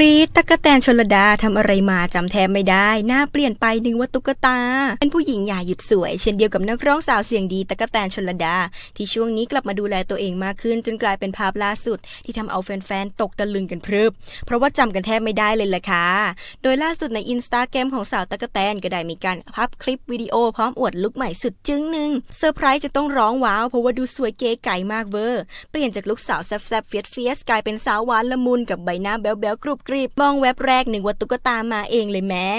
รีดตะกะแตนชลดาทำอะไรมาจำแทบไม่ได้ หน้าเปลี่ยนไปนึกว่าตุ๊กตา เป็นผู้หญิงอย่าหยุดสวย เช่นเดียวกับนักร้องสาวเสียงดีตะกะแตนชลดา ที่ช่วงนี้กลับมาดูแลตัวเองมากขึ้น จนกลายเป็นภาพล่าสุด ที่ทำเอาแฟนๆตกตะลึงกันพรึบ เพราะว่าจำกันแทบไม่ได้เลยล่ะค่ะ โดยล่าสุดในอินสตาแกรมของสาวตะกะแตนก็ได้มีการพับคลิปวิดีโอพร้อมอวดลุคใหม่สุดจึ้งหนึ่งเซอร์ไพรส์จะต้องร้องว้าวเพราะว่าดูสวยเก๋ไก๋มากเวอร์ เปลี่ยนจากลุคสาวแซ่บๆเฟียสเฟียสกลายเป็นสาวหวานละมุนกับใบหน้าแบ๊วๆกรุบกริบมองแว็บแรกหนึ่งว่าตุ๊กตามาเองเลยแม่